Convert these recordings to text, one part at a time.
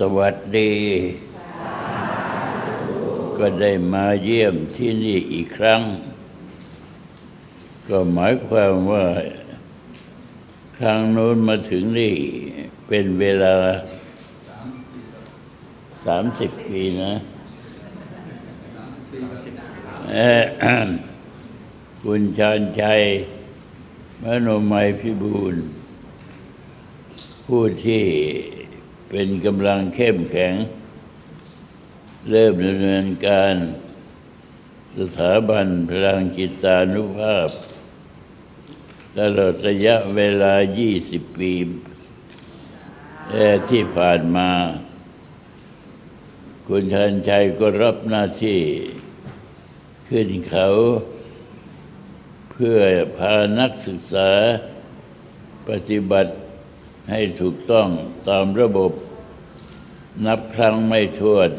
สวัสดี ก็ได้มาเยี่ยมที่นี่อีกครั้ง ก็หมายความว่า ครั้งโน้นมาถึงนี่ เป็นเวลาสามสิบปีนะเอ่อคุณชาญชัยมโนมัยพิบูลผู้ที่ เป็นกำลังเข้มแข็ง เริ่มดำเนินการ สถาบันพลังจิตานุภาพ ตลอดระยะเวลา 20 ปีที่ผ่านมา คุณชันชัยก็รับหน้าที่ ขึ้นเขา เพื่อพานักศึกษาปฏิบัติ ให้ถูกต้องตามระบบ นับครั้งไม่ถ้วน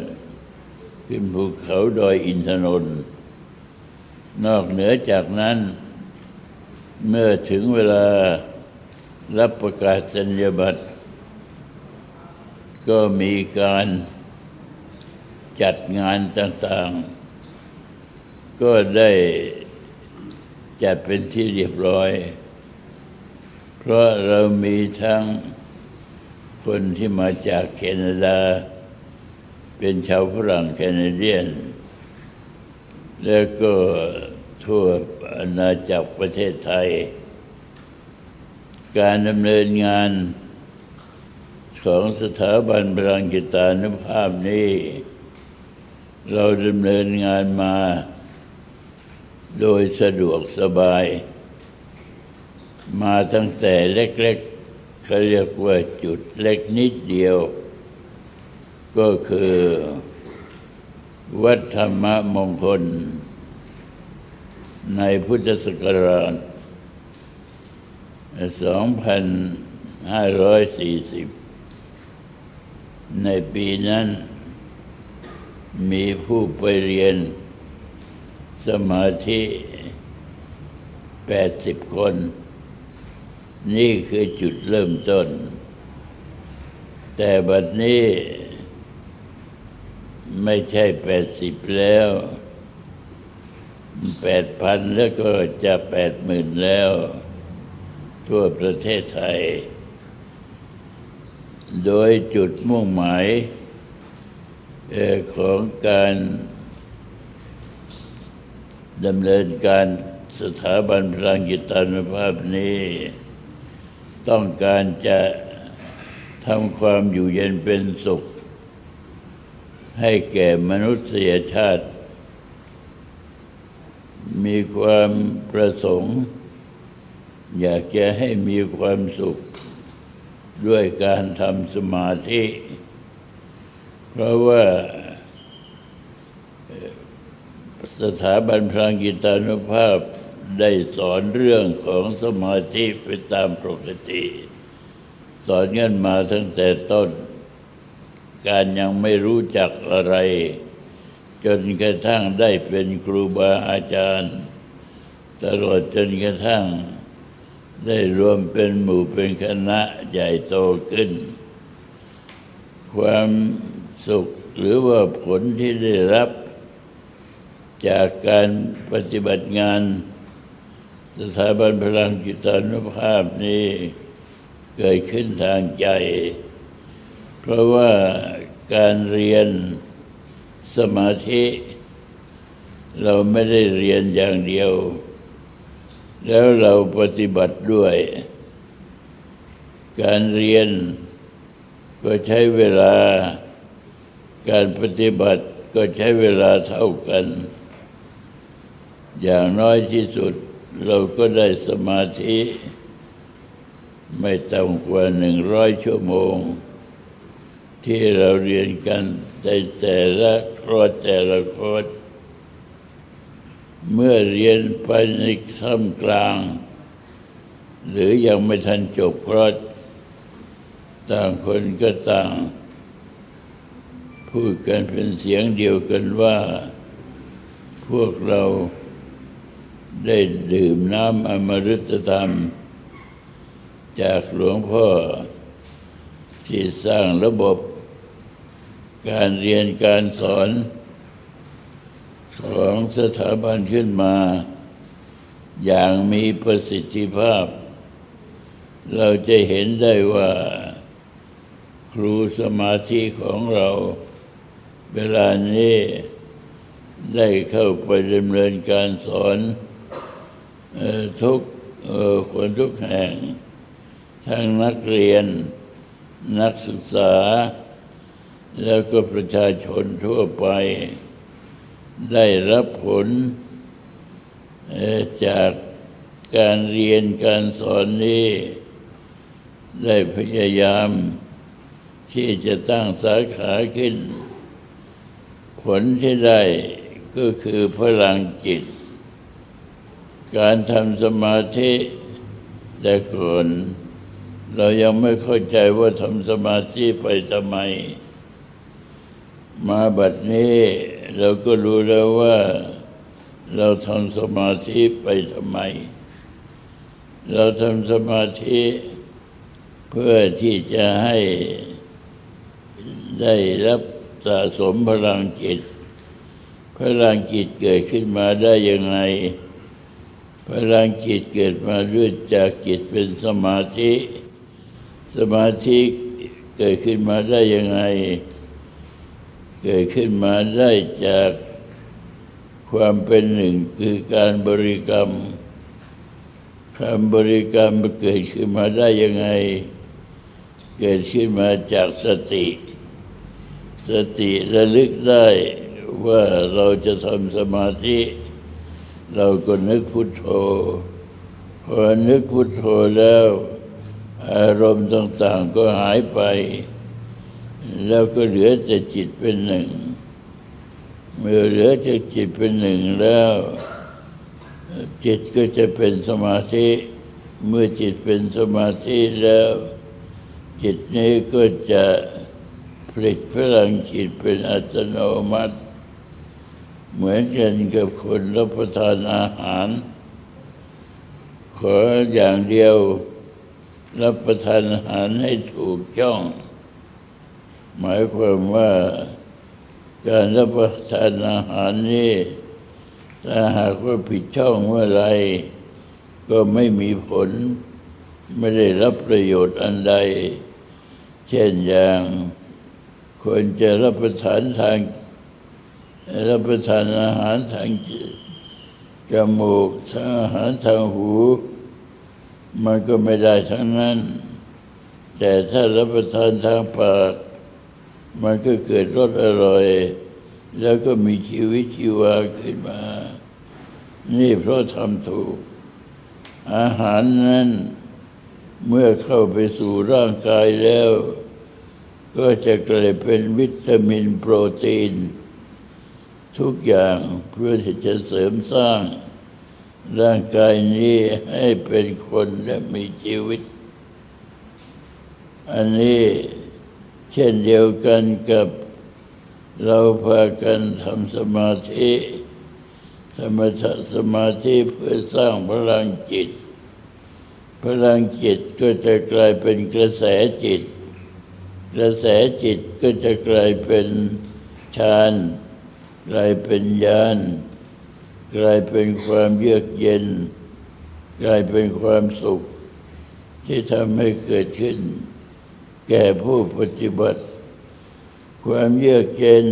ขึ้นภูเขาดอยอินทนนท์นอกเหนือจากนั้น เมื่อถึงเวลารับประกาศสัญญาบัตรก็มีการจัดงานต่างๆ ก็ได้จัดเป็นที่เรียบร้อย ราะเรามีทั้งคนที่มาจากแคนาดา เป็นชาวฝรั่งแคนาเดียน แล้วก็ทั่วอาณาจักรประเทศไทย การดำเนินงานของสถาบันพลังกิตานุภาพนี้ เราดำเนินงานมา โดยสะดวกสบาย มาตั้งแต่เล็กๆเขาเรียกว่าจุดเล็กนิดเดียว ก็คือ วัดธรรมมงคล ในพุทธศักราช 2540 ในปีนั้น มีผู้ไปเรียนสมาธิ 80 คน นี่คือจุดเริ่มต้น แต่บัดนี้ ไม่ใช่80แล้ว8,000แล้วก็จะ80,000แล้ว ทั่วประเทศไทย โดยจุดมุ่งหมายของการดำเนินการสถาบันพลังกิตานุภาพนี้ ต้องการจะทำความอยู่เย็นเป็นสุข ให้แก่มนุษยชาติ มีความประสงค์ อยากจะให้มีความสุข ด้วยการทำสมาธิ เพราะว่าสถาบันพลังกิตานุภาพ ได้สอนเรื่องของสมาธิไปตามปกติ สอนกันมาตั้งแต่ต้น การยังไม่รู้จักอะไร จนกระทั่งได้เป็นครูบาอาจารย์ ตลอดจนกระทั่ง ได้รวมเป็นหมู่เป็นคณะใหญ่โตขึ้น ความสุขหรือว่าผลที่ได้รับจากการปฏิบัติงาน สถาบันพลังจิตานุภาพนี้เกิดขึ้นทางใจ เพราะว่าการเรียนสมาธิ เราไม่ได้เรียนอย่างเดียว แล้วเราปฏิบัติด้วย การเรียนก็ใช้เวลา การปฏิบัติก็ใช้เวลาเท่ากัน อย่างน้อยที่สุด เราก็ได้สมาธิ ไม่ต่ำกว่าหนึ่งร้อยชั่วโมง ที่เราเรียนกันในแต่ละคอร์สแต่ละคอร์สเมื่อเรียนไปในท่ามกลาง หรือยังไม่ทันจบคอร์สต่างคนก็ต่าง พูดกันเป็นเสียงเดียวกันว่า พวกเรา ได้ดื่มน้ำอมฤตธรรม จากหลวงพ่อ ที่สร้างระบบ การเรียนการสอน ของสถาบันขึ้นมา อย่างมีประสิทธิภาพ เราจะเห็นได้ว่า ครูสมาธิของเราเวลานี้ได้เข้าไปดำเนินการสอน ทุกคนทุกแห่ง ทั้งนักเรียน นักศึกษา แล้วก็ประชาชนทั่วไป ได้รับผลจากการเรียนการสอนนี้ ได้พยายามที่จะตั้งสาขาขึ้น ผลที่ได้ก็คือพลังจิต การทำสมาธิแต่ก่อนเรายังไม่เข้าใจว่าทำสมาธิไปทำไม มาบัดนี้ เราก็รู้แล้วว่า เราทำสมาธิไปทำไม เราทำสมาธิเพื่อที่จะให้ได้รับสะสมพลังจิต พลังจิตเกิดขึ้นมาได้ยังไง พลังจิตเกิดมาด้วยจากจิตเป็นสมาธิ สมาธิเกิดขึ้นมาได้ยังไง เกิดขึ้นมาได้จากความเป็นหนึ่งคือการบริกรรมคำบริกรรมเกิดขึ้นมาได้ยังไง เกิดขึ้นมาจากสติ สติระลึกได้ว่าเราจะทำสมาธิ เราก็นึกพุทโธพอนึกพุทโธแล้ว อารมณ์ต่างๆก็หายไป แล้วก็เหลือแต่จิตเป็นหนึ่ง เมื่อเหลือจากจิตเป็นหนึ่งแล้ว จิตก็จะเป็นสมาธิ เมื่อจิตเป็นสมาธิแล้ว จิตนี้ก็จะผลิตพลังจิตเป็นอัตโนมัติ เหมือนกันกับคนรับประทานอาหาร ขออย่างเดียวรับประทานอาหารให้ถูกช่อง หมายความว่าการรับประทานอาหารนี้ถ้าหากว่าผิดช่องเมื่อไร ก็ไม่มีผล ไม่ได้รับประโยชน์อันใด เช่นอย่างควรจะรับประทานทาง รับประทานอาหารทางจมูกทางอาหารทางหู มันก็ไม่ได้ทั้งนั้น แต่ถ้ารับประทานทางปาก มันก็เกิดรสอร่อย แล้วก็มีชีวิตชีวาขึ้นมา นี่เพราะทำถูก อาหารนั้นเมื่อเข้าไปสู่ร่างกายแล้ว ก็จะกลายเป็นวิตามินโปรตีน ทุกอย่างเพื่อที่จะเสริมสร้าง ร่างกายนี้ให้เป็นคนและมีชีวิต อันนี้เช่นเดียวกันกับเราพากันทำสมาธิสมาธิสมาธิเพื่อสร้างพลังจิต พลังจิตก็จะกลายเป็นกระแสจิต กระแสจิตก็จะกลายเป็นฌาน กลายเป็นญาณกลายเป็นความเยือกเย็น กลายเป็นความสุข ที่ทำให้เกิดขึ้น แก่ผู้ปฏิบัติ ความเยือกเย็น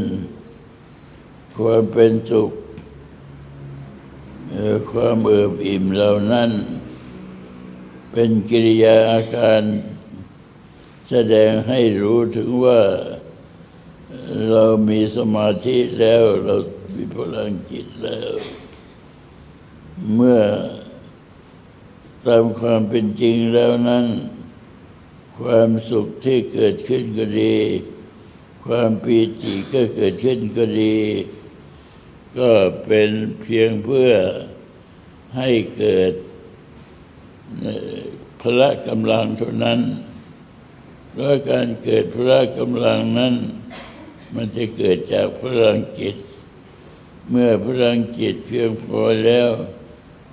ความเป็นสุขความเอิบอิ่มเหล่านั้น เป็นกิริยาอาการ แสดงให้รู้ถึงว่า เรามีสมาธิแล้วเรามีพลังจิตแล้ว เมื่อตามความเป็นจริงแล้วนั้น ความสุขที่เกิดขึ้นก็ดี ความปีติก็เกิดขึ้นก็ดี ก็เป็นเพียงเพื่อให้เกิดพละกำลังเท่านั้นเพราะการเกิดพละกำลังนั้น มันจะเกิดจากพลังจิต เมื่อพลังจิตเพียงพอแล้ว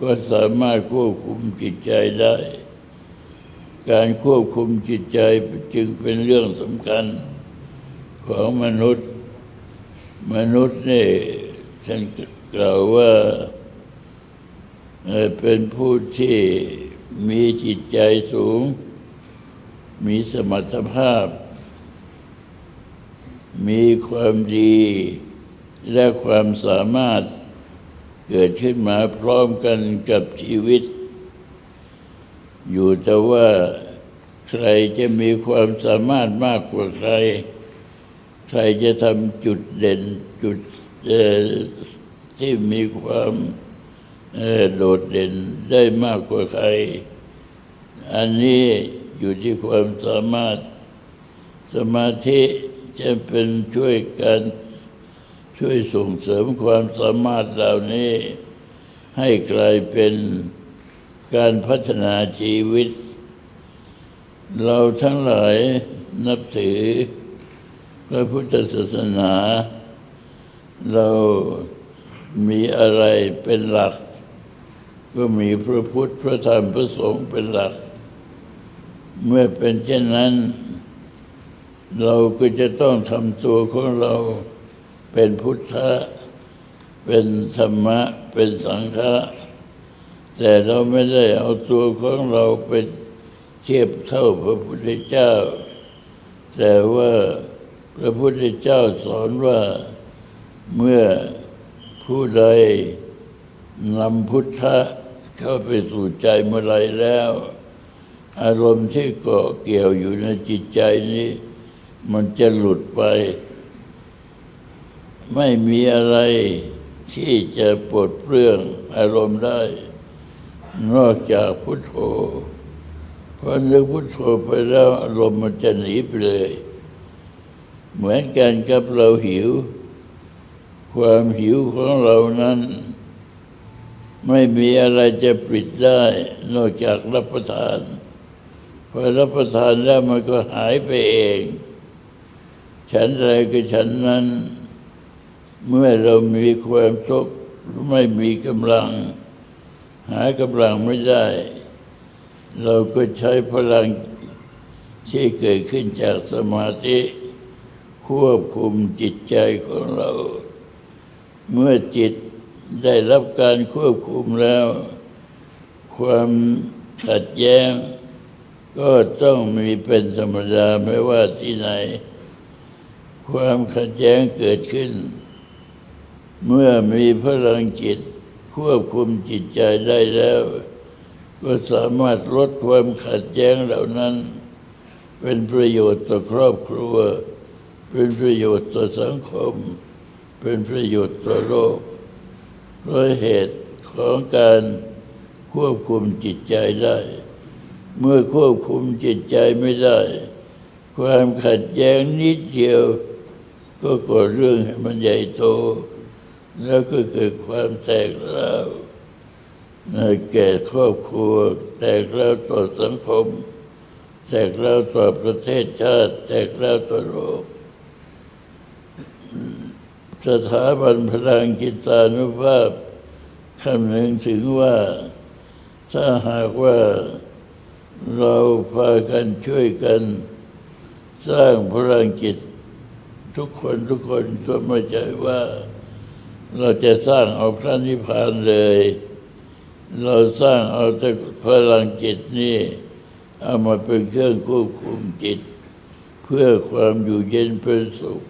ก็สามารถควบคุมจิตใจได้ การควบคุมจิตใจจึงเป็นเรื่องสำคัญของมนุษย์ มนุษย์นี่ฉันกล่าวว่าเอ่อเป็นผู้ที่มีจิตใจสูง มีสมรรถภาพ มีความดีและความสามารถเกิดขึ้นมาพร้อมกันกับชีวิต อยู่แต่ว่าใครจะมีความสามารถมากกว่าใคร ใครจะทำจุดเด่นจุดที่มีความโดดเด่นได้มากกว่าใคร อันนี้อยู่ที่ความสามารถสมาธิ จะเป็นช่วยกันช่วยส่งเสริมความสามารถเหล่านี้ ให้กลายเป็นการพัฒนาชีวิต เราทั้งหลายนับถือพระพุทธศาสนา เรามีอะไรเป็นหลัก ก็มีพระพุทธพระธรรมพระสงฆ์เป็นหลัก เมื่อเป็นเช่นนั้น เราก็จะต้องทำตัวของเราเป็นพุทธะ เป็นธรรมะ เป็นสังฆะแต่เราไม่ได้เอาตัวของเราไปเทียบเท่าพระพุทธเจ้า แต่ว่าพระพุทธเจ้าสอนว่าเมื่อผู้ใดนำพุทธะเข้าไปสู่ใจเมื่อไรแล้ว อารมณ์ที่เกาะเกี่ยวอยู่ในจิตใจนี้ มันจะหลุดไป ไม่มีอะไรที่จะปลดเปลื้องอารมณ์ได้ นอกจากพุทโธพอนึกพุทโธไปแล้วอารมณ์มันจะหนีไปเลย เหมือนกันกับเราหิว ความหิวของเรานั้น ไม่มีอะไรจะปิดได้ นอกจากรับประทานพอรับประทานแล้วมันก็หายไปเอง ฉันใดก็ฉันนั้น เมื่อเรามีความทุกข์ไม่มีกำลัง หากำลังไม่ได้ เราก็ใช้พลังที่เกิดขึ้นจากสมาธิ ควบคุมจิตใจของเรา เมื่อจิตได้รับการควบคุมแล้ว ความขัดแย้ง ก็ต้องมีเป็นธรรมดาไม่ว่าที่ไหน ความขัดแย้งเกิดขึ้น เมื่อมีพลังจิต ควบคุมจิตใจได้แล้ว ก็สามารถลดความขัดแย้งเหล่านั้น เป็นประโยชน์ต่อครอบครัว เป็นประโยชน์ต่อสังคม เป็นประโยชน์ต่อโลกเพราะเหตุของการควบคุมจิตใจได้ เมื่อควบคุมจิตใจไม่ได้ ความขัดแย้งนิดเดียว ก็ก่อเรื่องให้มันใหญ่โต แล้วก็เกิดความแตกร้าวแก่ครอบครัว แตกร้าวต่อสังคม แตกร้าวต่อประเทศชาติ แตกร้าวต่อโลกสถาบันพลังกิตานุภาพคำนึงถึงว่า ถ้าหากว่าเราพากันช่วยกัน สร้างพลังจิต ทุกคนทุกคนก็ไม่ใช่ว่า เราจะสร้างเอาพระนิพพานเลย เราสร้างเอาแต่พลังจิตนี่ เอามาเป็นเครื่องควบคุมจิต เพื่อความอยู่เย็นเป็นสุข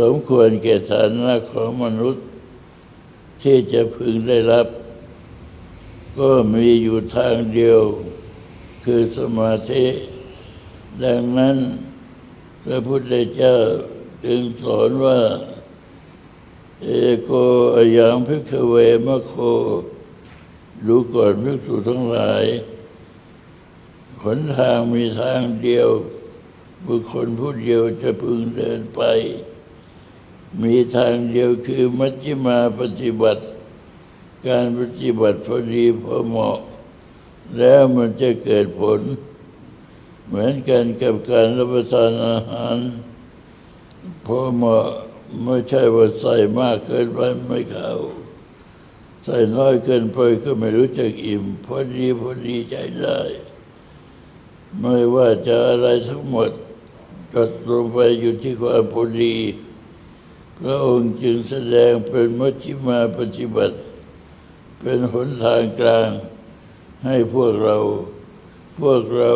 สมควรแก่ฐานะของมนุษย์ ที่จะพึงได้รับ ก็มีอยู่ทางเดียว คือสมาธิ ดังนั้น พระพุทธเจ้าจึงสอนว่า เอโกอยังพิกเวมะโคดูก่อนภิกษุทั้งหลายหนทางมีทางเดียว บุคคลผู้เดียวจะพึงเดินไป มีทางเดียวคือมัชฌิมาปฏิบัติ การปฏิบัติพอดีพอเหมาะ แล้วมันจะเกิดผล เหมือนกันกับการรับประทานอาหารพอเหมาะไม่ใช่ว่าใส่มากเกินไปไม่เข้า ใส่น้อยเกินไปก็ไม่รู้จักอิ่ม พอดีพอดีใจได้ ไม่ว่าจะอะไรทั้งหมดจดลงไปอยู่ที่ความพอดีพระองค์จึงแสดงเป็นมัชฌิมาปฏิบัติ เป็นหนทางกลางให้พวกเรา พวกเรา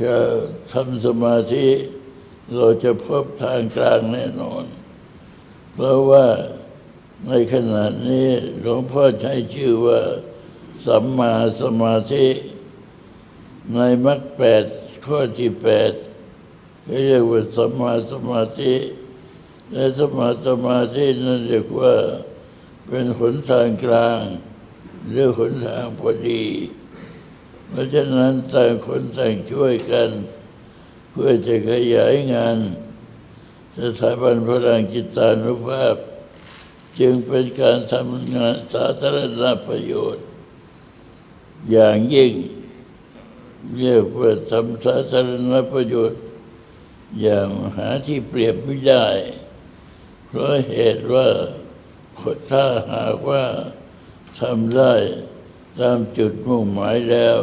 จะทำสมาธิเราจะพบทางกลางแน่นอน เพราะว่าในขณะนี้หลวงพ่อใช้ชื่อว่า สัมมาสมาธิ ในมรรคแปดข้อที่แปดก็เรียกว่าสัมมาสมาธิ และสมาสมาธินั้นเรียกว่าเป็นหนทางกลาง หรือหนทางพอดี เพราะฉะนั้นต่างคนต่างช่วยกัน เพื่อจะขยายงาน สถาบันพลังจิตานุภาพ จึงเป็นการทำงานสาธารณประโยชน์ อย่างยิ่งเรียกว่าทำสาธารณประโยชน์ อย่างหาที่เปรียบไม่ได้ เพราะเหตุว่าถ้าหากว่าทำได้ตามจุดมุ่งหมายแล้ว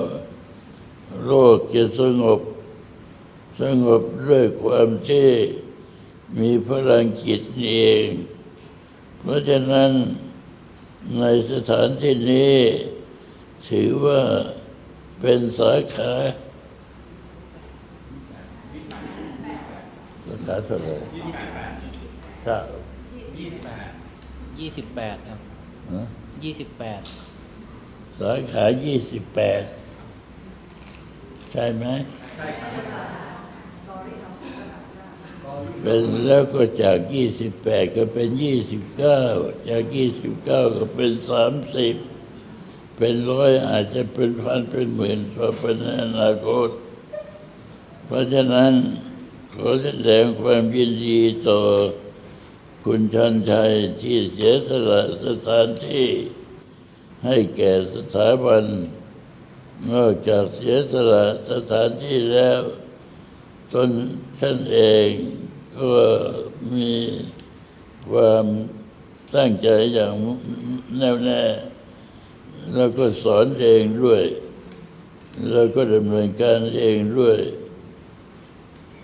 โลกจะสงบ สงบด้วยความที่มีพลังจิตนี่เอง เพราะฉะนั้นในสถานที่นี้ ถือว่าเป็นสาขาสาขาเท่าไหร่ครับยี่สิบแปดครับฮะยี่สิบแปดสาขายี่สิบแปด ใช่ไหมเป็นแล้วก็จากยี่สิบแปดก็เป็นยี่สิบเก้าจากยี่สิบเก้าก็เป็นสามสิบเป็นร้อยอาจจะเป็นพันเป็นหมื่นต่อไปในอนาคต เพราะฉะนั้นขอแสดงความยินดีต่อคุณชันชัยที่เสียสละสถานที่ให้แก่สถาบัน นอกจากเสียสละสถานที่แล้วตนท่านเองก็มีความตั้งใจอย่างแน่วแน่ แล้วก็สอนเองด้วย แล้วก็ดำเนินการเองด้วย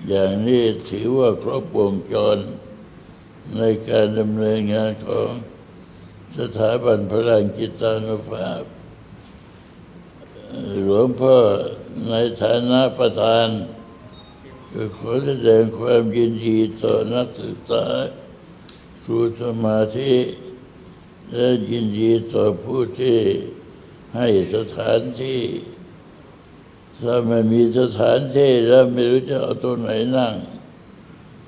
อย่างนี้ถือว่าครบวงจร ในการดำเนินงานของสถาบันพลังจิตานุภาพ หลวงพ่อในฐานะประธานก็ขอแสดงความยินดีต่อนักศึกษาครูสมาธิและยินดีต่อผู้ที่ให้สถานที่ ถ้าไม่มีสถานที่แล้วไม่รู้จะเอาตรงไหนนั่ง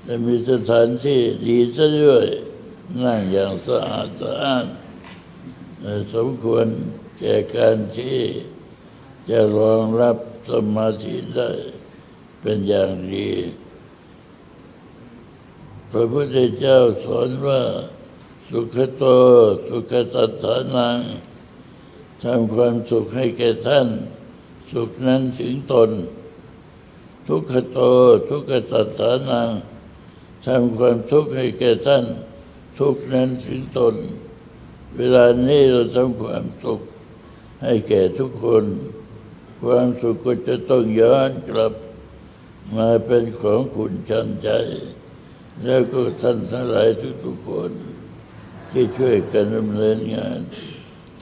แต่มีสถานที่ดีซะด้วย นั่งอย่างสะอาดสะอ้านสมควรแก่การที่ จะรองรับสมาธิได้เป็นอย่างดี พระพุทธเจ้าสอนว่าสุขโต สุขสัตถานังทำความสุขให้แก่ท่าน สุขนั้นถึงตน ทุกขโต ทุกขสัตถานังทำความทุกข์ให้แก่ท่าน ทุกข์นั้นถึงตน เวลานี้เราทำความสุขให้แก่ทุกคน ความสุขก็จะต้องย้อนกลับมาเป็นของคุณชันใจ แล้วก็ท่านทั้งหลายทุกๆคน ที่ช่วยกันดำเนินงาน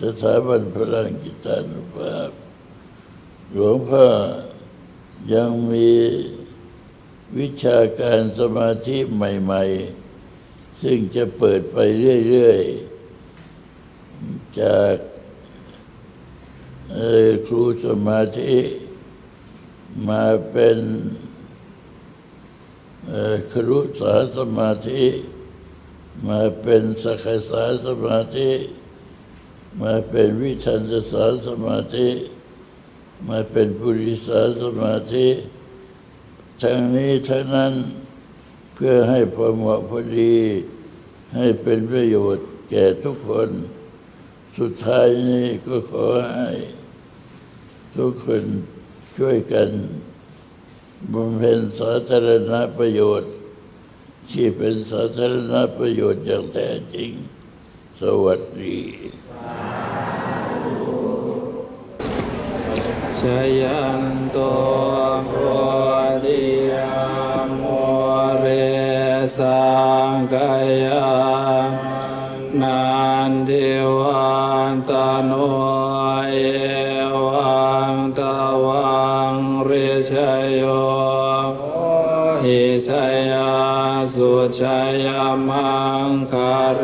สถาบันพลังกิตานุภาพ หลวงพ่อยังมีวิชาการสมาธิใหม่ ๆ ซึ่งจะเปิดไปเรื่อย ๆ จาก ครูสมาธิมาเป็นครุสาสมาธิมาเป็นสักสาสมาธิมาเป็นวิชันสาสมาธิมาเป็นปุริสาสมาธิทั้งนี้ทั้งนั้นเพื่อให้พอเหมาะพอดี ให้เป็นประโยชน์แก่ทุกคน สุดท้ายนี้ก็ขอให้ ทุกคนช่วยกันบำเพ็ญสาธารณประโยชน์ ที่เป็นสาธารณประโยชน์อย่างแท้จริง สวัสดีชยันโตโพธิยามเรสังกายา ชยมังคาเร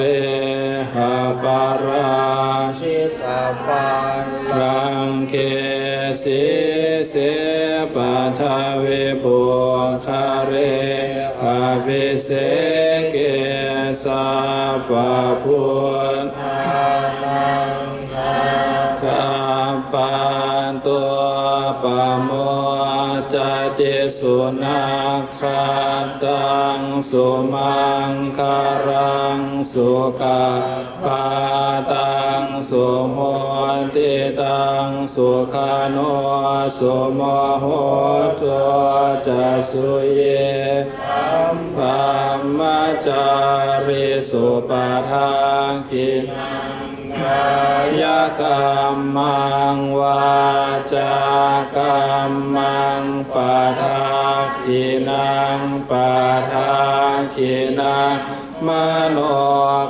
หะปาราชิตาปันรังเคสิเสปัทเวปุคาเรอภิเสเกสาปะพุ สุนาคาตังสุมังคารังสุกาปาตังสุโมติตังสุขาโนสุโมโหตัวจะสุเยปัมมจาริสุปทานกิายกรรมังวาจากรรมังปะทาคินังปะทาคินังมโน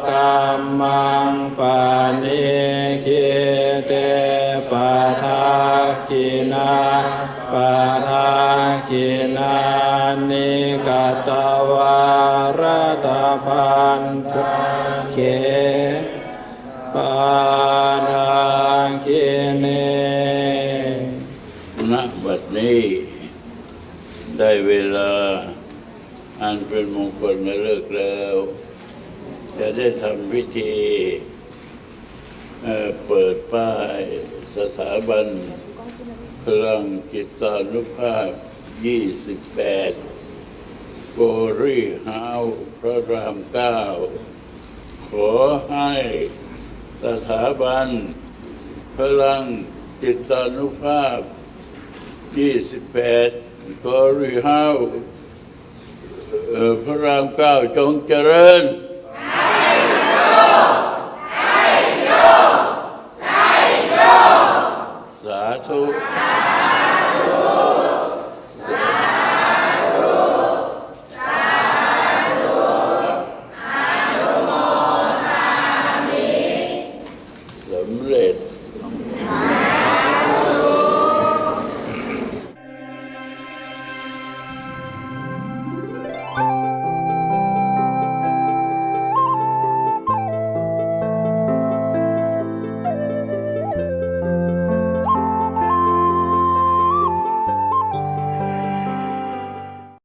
กรรมังปะนิคิเตปะทาคินาปะทาคินานิกตวารตาพันธ ได้เวลา อันเป็นมงคลมาเลิกแล้ว จะได้ทำพิธีเเปิดป้ายสถาบันพลังจิตานุภาพ 28 โกรีฮาวพระรามเก้าขอให้สถาบัน พลังจิตานุภาพ 28 ขอรีฮาวเอ่พระรามเก้าจงเจริญสาธุส